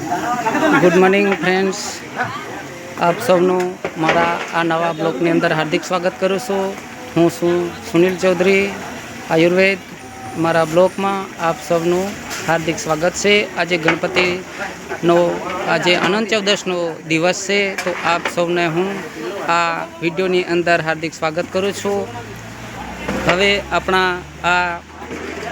Good morning friends. આપ સૌનું મારા આ નવા બ્લોગની અંદર હાર્દિક સ્વાગત કરું છું. હું છું સુનિલ ચૌધરી, આયુર્વેદ મારા બ્લોગમાં આપ સૌનું હાર્દિક સ્વાગત છે. આજે ગણપતિનો, આજે અનંત ચૌદશનો દિવસ છે, તો આપ સૌને હું આ વિડીયોની અંદર હાર્દિક સ્વાગત કરું છું. હવે આપણા આ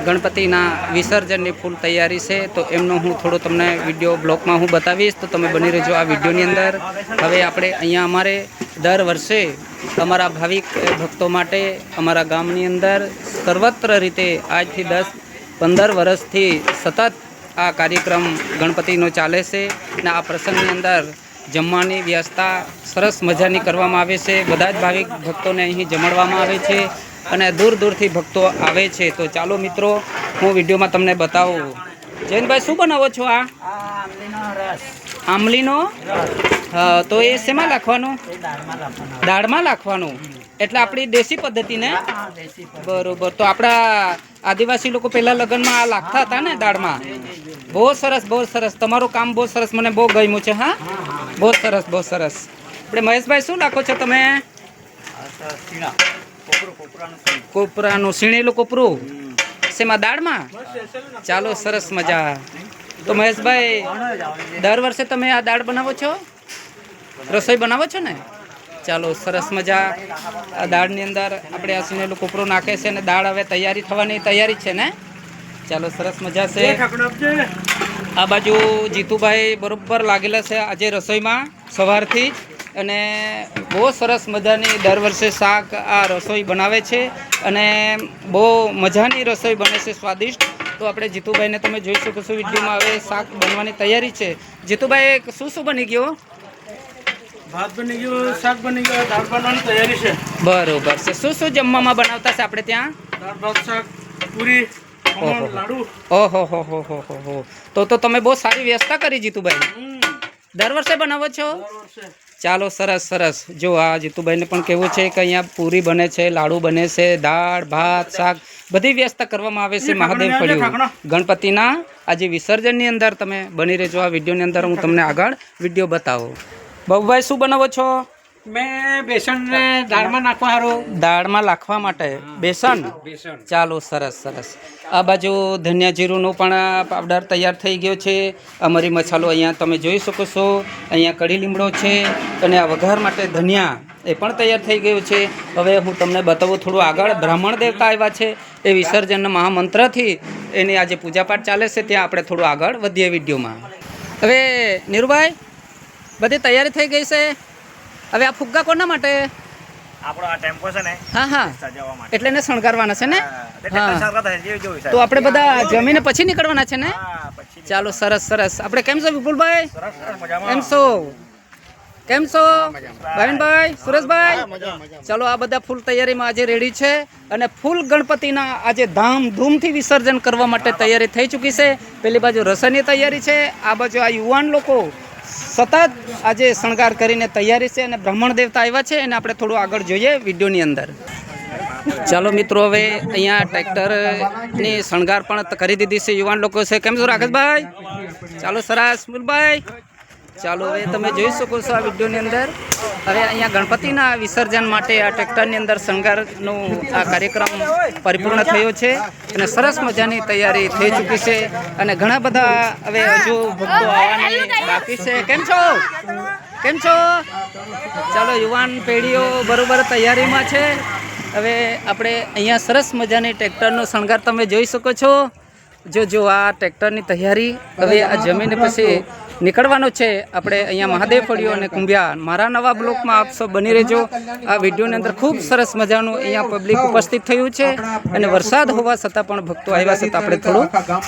ગણપતિના વિસર્જનની ફૂલ તૈયારી છે, તો એમનો હું થોડો તમને વીડિયો બ્લોગમાં હું બતાવીશ, તો તમે બની રહેજો આ વિડીયોની અંદર. હવે આપણે અહીંયા અમારે દર વર્ષે અમારા ભાવિક ભક્તો માટે અમારા ગામની અંદર સર્વત્ર રીતે આજથી દસ પંદર વર્ષથી સતત આ કાર્યક્રમ ગણપતિનો ચાલે છે અને આ પ્રસંગની અંદર જમવાની વ્યવસ્થા સરસ મજાની કરવામાં આવે છે. બધા જ ભાવિક ભક્તોને અહીં જમાડવામાં આવે છે. અને દૂર દૂરથી ભક્તો આવે છે. તો ચાલો મિત્રો હું વિડીયોમાં તમને બતાવું. જૈનભાઈ શું બનાવો છો આ? આમલીનો તો એ શેમાં નાખવાનું દાળમાં નાખવાનું એટલે આપણી દેશી પદ્ધતિને? બરોબર. તો આપણા આદિવાસી લોકો પહેલા લગ્નમાં આ લાગતા હતા ને દાળમાં? બહુ સરસ બહુ સરસ. તમારું કામ બહુ સરસ. મને બહુ ગમ્યું છે હા? બહુ સરસ બહુ સરસ. આપણે મહેશભાઈ શું નાખો છો તમે? કોપરાનું સીણેલું કોપરું? શેમાં દાળમાં? ચાલો સરસ મજા. તો મહેશભાઈ દર વર્ષે તમે આ દાળ બનાવો છો? રસોઈ બનાવો છો ને? ચાલો સરસ મજા. આ દાળની અંદર આપણે આ સીણેલું કોપરું નાખે છે અને દાળ હવે તૈયારી થવાની તૈયારી છે ને? ચાલો સરસ મજા છે. આ બાજુ જીતુભાઈ બરોબર લાગેલા છે આજે રસોઈમાં સવારથી જ. અને બહુ સરસ મજાની દર વર્ષે શાક આ રસોઈ બનાવે છે અને બહુ મજાની રસોઈ બને છે સ્વાદિષ્ટ. તો આપણે જીતુભાઈને તમે જોઈ શકો છો વિડીયોમાં હવે શાક બનવાની તૈયારી છે. જીતુભાઈ શું શું બની ગયો? ભાત બની ગયો શાક બની ગયો દાળ બનવાની તૈયારી છે. બરોબર છે. શું શું જમવામાં બનાવતા છે આપણે ત્યાં? દાળ ભાત શાક પૂરી ઓહો. હો હો હો હો હો. તો તો તમે બહુ સારી વ્યવસ્થા કરી જીતુભાઈ. દર વર્ષે બનાવો છો? દર વર્ષે. ચાલો સરસ સરસ. જો આ જીતુભાઈને પણ કહેવું છે કે અહીંયા પૂરી બને છે લાડુ બને છે દાળ ભાત શાક બધી વ્યવસ્થા કરવામાં આવે છે મહાદેવ ફળિયું. ગણપતિના આજે વિસર્જનની અંદર તમે બની રહેજો આ વિડીયોની અંદર. હું તમને આગળ વીડિયો બતાવું. બાબુભાઈ શું બનાવો છો? મેં બેસનને દાળમાં નાખવા દાળમાં નાખવા માટે. બેસન? બેસન. ચાલો સરસ સરસ. આ બાજુ ધનિયા જીરુંનો પણ પાવડર તૈયાર થઈ ગયો છે. અમારી મસાલો અહીંયા તમે જોઈ શકો છો. અહીંયા કઢી લીમડો છે અને આ વઘાર માટે ધનિયા એ પણ તૈયાર થઈ ગયું છે. હવે હું તમને બતાવું થોડું આગળ. બ્રાહ્મણ દેવતા આવ્યા છે એ વિસર્જનના મહામંત્રથી એની આજે પૂજાપાઠ ચાલે છે. ત્યાં આપણે થોડું આગળ વધીએ વિડીયોમાં. હવે નીરુભાઈ બધી તૈયારી થઈ ગઈ છે? હવે આ ફુગ્ગા કોના માટે? આપણો આ ટેમ્પો છે ને હા હા. સજાવવા માટે. એટલે એને શણગારવાના છે ને? તો આપણે બધા જમીને પછી નીકળવાના છે ને? ચાલો સરસ સરસ. આપણે કેમ છો વિપુલભાઈ? કેમ છો? કેમ છો? ભાવિનભાઈ સુરેશભાઈ? ચાલો આ બધા ફૂલ તૈયારીમાં આજે રેડી છે અને ફૂલ ગણપતિના આજે ધામધૂમથી વિસર્જન કરવા માટે તૈયારી થઈ ચૂકી છે. પેલી બાજુ રસોઈની તૈયારી છે આ બાજુ આ યુવાન લોકો સતત આજે શણગાર કરીને તૈયારી છે અને બ્રાહ્મણ દેવતા આવ્યા છે એને આપણે થોડું આગળ જોઈએ વિડીયોની અંદર. ચાલો મિત્રો, હવે અહીંયા ટ્રેક્ટરની શણગાર પણ કરી દીધી છે યુવાન લોકો છે. કેમ છો રાકેશભાઈ? ચાલો, સરસ. મુલભાઈ ચાલો, હવે તમે જોઈ શકો છો આ વિડીયોની અંદર. હવે અહીંયા ગણપતિના વિસર્જન માટે આ ટ્રેક્ટરની અંદર શણગારનો આ કાર્યક્રમ પરિપૂર્ણ થયો છે અને સરસ મજાની તૈયારી થઈ ચૂકી છે અને ઘણા બધા હવે હજુ ભક્તો આવવાની બાકી છે. કેમ છો? કેમ છો? ચાલો, યુવાન પેઢીઓ બરોબર તૈયારીમાં છે. હવે આપણે અહીંયા સરસ મજાની ટ્રેક્ટરનો શણગાર તમે જોઈ શકો છો. જો જો આ ટ્રેક્ટરની તૈયારી હવે આ જમીન પછી નીકળવાનું છે આપણે અહીંયા મહાદેવ ફળિયો અને કુંભિયા મારા નવા બ્લોકમાં આપ સૌ બની રહેજો. આ વિડીયોની અંદર ખૂબ સરસ મજાનું અહીંયા પબ્લિક ઉપસ્થિત થયું છે અને વરસાદ હોવા છતાં પણ ભક્તો આવ્યા છતાં આપણે થોડું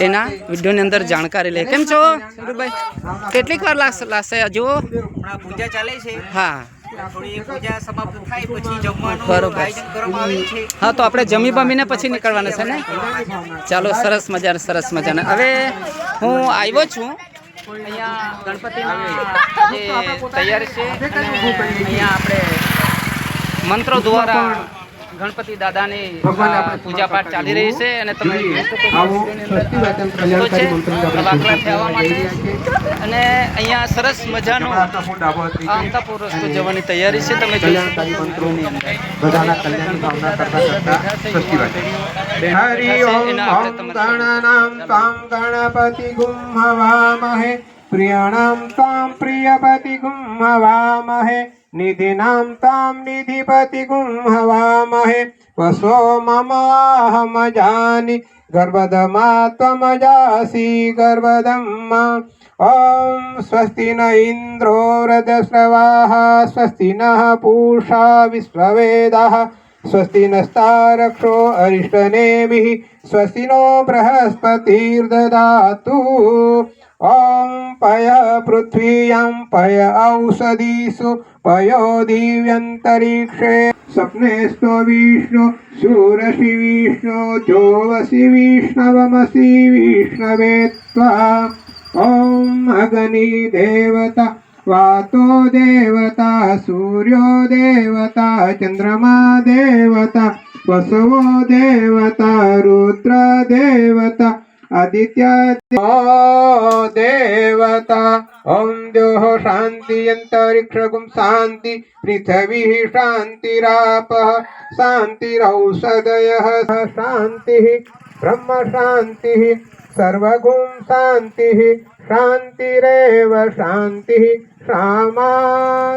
એના વિડીયોની અંદર જાણકારી લઈએ. કેમ છો ભાઈ કેટલીક વાર લાગશે લાગશે? જુઓ. પૂજા ચાલે છે. હા. હા તો આપણે જમી બમીને પછી નીકળવાના છે ને? ચાલો સરસ મજા સરસ મજાના. હવે હું આવ્યો છું અહીંયા ગણપતિની તૈયારી છે અહીંયા આપણે મંત્રો દ્વારા ગણપતિ દાદાની પૂજા પાઠ ચાલી રહી છે અને તમે છો થવા માટે. અને અહીંયા સરસ મજાનો. અંતાપુર રસ્તો જવાની તૈયારી છે તમે જોઈ શકો છો. ગણપતિ ગુમ હવામહે. પ્રિયાણામ તામ પ્રિયપતિ ગુમ હવામહે નિધિનામ તામ નિધિપતિ ગુમ હવામહે વસો મમ અહમ જાની ગર્ભદમા ત્વમજાસી ગર્ભદમ્મા ઓમ સ્વસ્તિ ન ઇન્દ્રો વૃદસ્રવાः સ્વસ્તિ નઃ પૂષા વિશ્વવેદાः स्वस्ति नस्तारक्षो अरिष्टनेमिः स्वस्ति नो बृहस्पतिर्ददातु। ॐ पय पृथ्वीयां पय औषधीषु पयो दिव्यन्तरिक्षे। स्वप्नेस्तो विष्णु शूरसि विष्णु जोवसि विष्णवमसि विष्णवे त्वा। ॐ अग्नि વાતો દેવતા સૂર્યો દેવતા ચંદ્રમા દેવતા વસવો દેવતા રુદ્ર દેવતા આદિત્ય દેવતા ઓમ દ્યોહ શાંતિ અંતરિક્ષગુમ શાંતિ પૃથ્વી શાંતિરાપ શાંતિરૌષધય શાંતિ शान्तिः ब्रह्म शान्तिः सर्वगुं शान्तिः शान्तिरेव शान्तिः श्यामा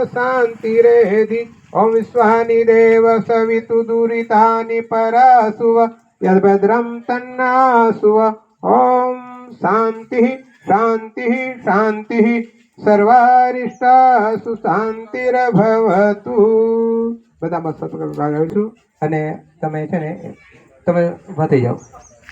शान्तिरेधि ॐ विश्वानि देव सवितु दुरितानि परासुव यद्भद्रं तन्नासुव ॐ शान्तिः शान्तिः શાંતિઃ સર્વારિષ્ટાસુ શાંતિરભવતુ બધામાં સત્કર ભાગાવીશું અને તમે છે ને તમે ઊભા થઈ જાઓ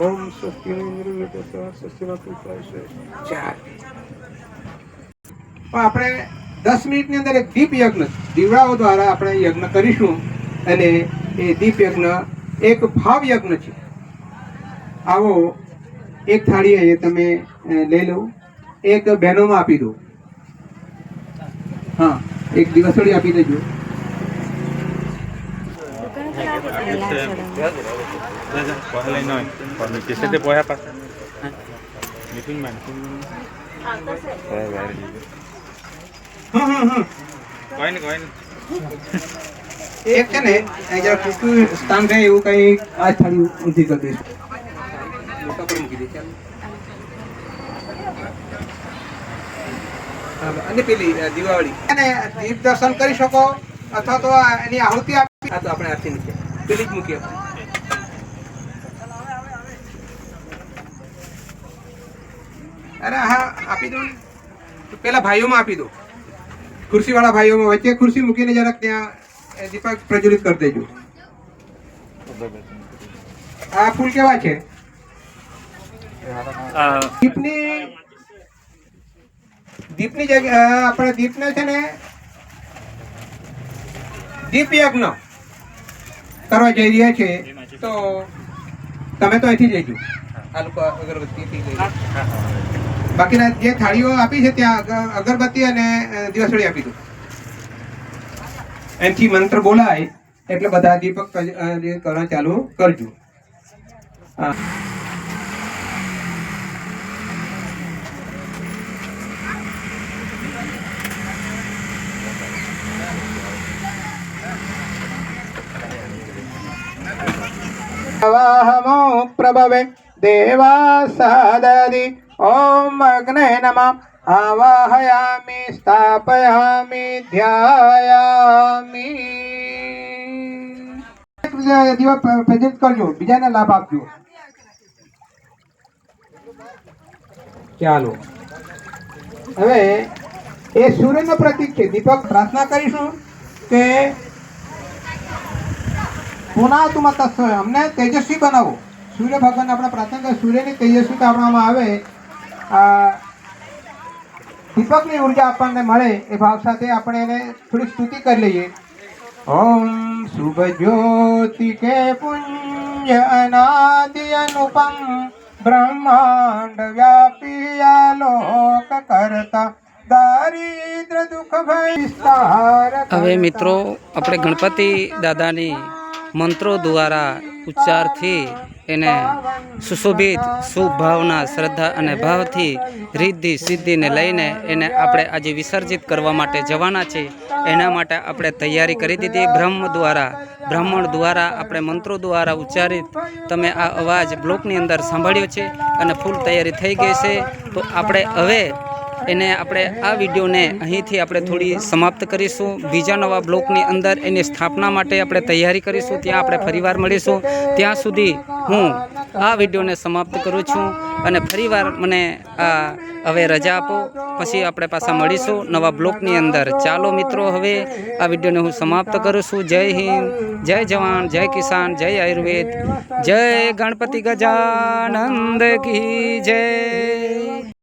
ઓમ ચાર પણ આપણે દસ મિનિટની અંદર એક દીપ યજ્ઞ દીવડાઓ દ્વારા આપણે યજ્ઞ કરીશું અને એ દીપ યજ્ઞ એક ભાવ યજ્ઞ છે. આવો, એક થાળી એ તમે લઈ લો. એક બહેનોમાં આપી દો. હા, એક દિવસોડી આપી દેજો. পঢ়ালে নহয় কেছেটে পঢ়া পাছ মিটিং মান હમ હમ હમ কয় ને কয় ને એક છે ને એ જરા પૂરતું સ્થાન રહે એવું કઈ આ થાળી ઊંધી કરી દઈશું મોટા પર મૂકી દે ચાલો. હા, અને પેલી અ, દિવાળી અને દીપ દર્શન કરી શકો અથવા તો આ એની આહુતિ આપી આ તો આપણે આરતી મૂકીએ પેલી જ મૂકીએ. આપણે. અરે હા, આપી દો ને. પેલા ભાઈઓમાં આપી દો. ખુરશી વાળા ભાઈઓમાં વચ્ચે ખુરશી મૂકીને જરાક ત્યાં દીપક પ્રજ્વલિત કરી દેજો. આ ફૂલ કેવા છે? દીપની દીપની જગ્યા આપણે દીપને છે ને દીપ યજ્ઞ કરવા જઈ રહ્યા છે તો તમે તો અહીંથી જઈજો આ લોકો અગરબત્તીથી બાકીના જે થાળીઓ આપી છે ત્યાં અગરબત્તી અને દિવસળી આપી દો. એમથી મંત્ર બોલાય એટલે બધા દીપક કરવા ચાલુ કરજો. હા. વાહમો ప్రభవే దేవా સાદદી ఓం అగ్నే నమ ఆవాహయామి స్థాపయామి ధ్యాయామి દીવા પ્રેઝન્ટ કરજો બીજાને લાભ આપજો ચાલો. હવે એ સૂર્યનો પ્રતીક છે. દીપક પ્રાર્થના કરીશું કે પુનાતુમ તત્વ અમને તેજસ્વી બનાવો સૂર્ય ભગવાન આપણે પ્રાર્થના કરીએ સૂર્યની તેજસ્વીતા આપણામાં આવે આ દીપકની ઊર્જા આપણને મળે એ ભાવ સાથે આપણે એને થોડી સ્તુતિ કરી લઈએ. ઓમ શુભ જ્યોતિ કે પુંજ અનાદિ અનુપમ બ્રહ્માંડ વ્યાપી આલોક કરતા દારિદ્ર દુઃખ ભય વિસ્તાર હવે મિત્રો આપણે ગણપતિ દાદાની મંત્રો દ્વારા ઉચ્ચારથી એને સુશોભિત શુભ ભાવના શ્રદ્ધા અને ભાવથી રિદ્ધિ, સિદ્ધિને લઈને એને આપણે આજે વિસર્જિત કરવા માટે જવાના છે એના માટે આપણે તૈયારી કરી દીધી. બ્રહ્મ દ્વારા, બ્રાહ્મણ દ્વારા આપણે મંત્રો દ્વારા ઉચ્ચારિત તમે આ અવાજ બ્લોકની અંદર સાંભળ્યો છે અને ફૂલ તૈયારી થઈ ગઈ છે. તો આપણે હવે એને આપણે આ વિડીયોને અહીંથી આપણે થોડી સમાપ્ત કરીશું. બીજા નવા બ્લોકની અંદર એની સ્થાપના માટે આપણે તૈયારી કરીશું. ત્યાં આપણે ફરીવાર મળીશું. ત્યાં સુધી હું આ વિડીયોને સમાપ્ત કરું છું અને ફરીવાર મને આ હવે રજા આપો. પછી આપણે પાછા મળીશું નવા બ્લોકની અંદર. ચાલો મિત્રો, હવે આ વિડીયોને હું સમાપ્ત કરું છું. જય હિન્દ, જય જવાન, જય કિસાન, જય આયુર્વેદ. જય ગણપતિ ગજાનંદ કી જય.